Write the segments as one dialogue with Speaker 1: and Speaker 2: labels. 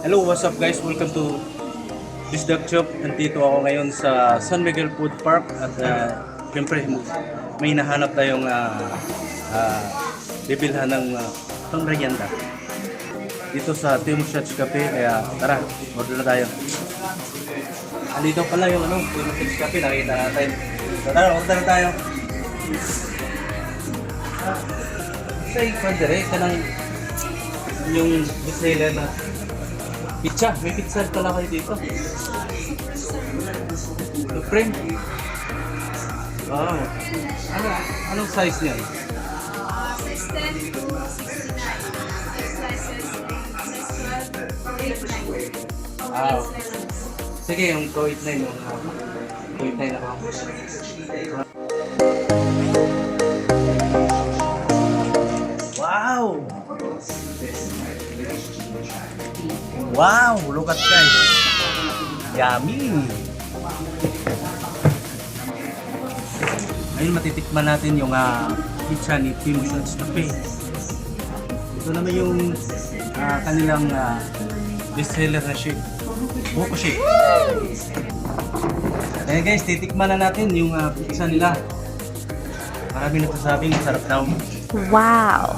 Speaker 1: Hello, what's up guys? Welcome to this Duck Shop. Nandito ako ngayon sa San Miguel Food Park at uh, syempre may nahanap tayong uh, uh, bibilhan ng uh, pang merienda dito sa Timo Shots Cafe kaya tara, order na tayo. Andito pala yung ano, Timo Shots Cafe, nakita natin. So, tara, order na tayo. Sa ikon dire, kanang yung bestseller na pizza. May pizza pala kayo dito. Supreme. Wow. Ano, anong size niyan?
Speaker 2: Uh, size 10 to 69. Six slices. Size 12, 8, 9.
Speaker 1: Wow. Sige, yung 289 yung uh, 289 ako. Wow! Look at guys! Yummy! Ngayon matitikman natin yung ah, pizza ni Timo Shots Cafe. Ito naman yung ah, kanilang uh, bestseller na shake. Buko shake. Kaya guys, titikman na natin yung ah, pizza nila. Marami nagsasabing masarap daw.
Speaker 3: Wow.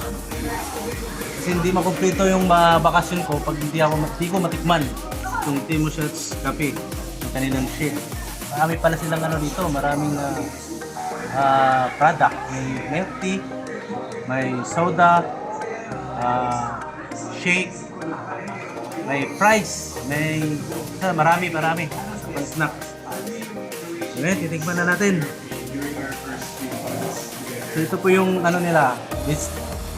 Speaker 1: Kasi hindi makumpleto yung uh, bakasyon ko pag hindi ako hindi ko matikman yung Timo Shots Cafe, yung kanilang shake. Marami pala silang ano dito, maraming ah, ah, product. May milk tea, may soda, ah, shake, may fries, may ah, marami marami pang snack. Ngayon, titikman na natin. So ito po yung ano nila, best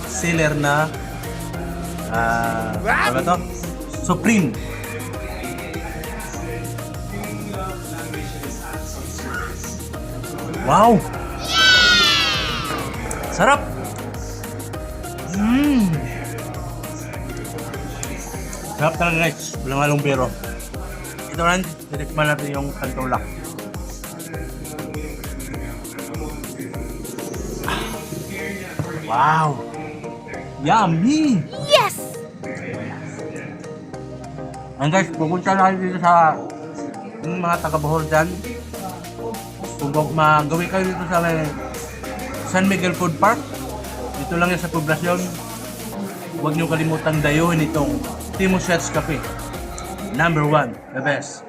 Speaker 1: seller na ah ano to? Supreme. Wow! Sarap! Mmm! Sarap talaga guys. Walang halong biro. Ito rin, titikman natin yung kantulak. Wow! Yummy! Ang guys, pupunta na dito sa yung mga taga Bohol dyan. Kung mag- magawin kayo dito sa San Miguel Food Park, dito lang yan sa poblasyon. Huwag niyo kalimutang dayuhin itong Timo Shots Cafe. Number one, the best.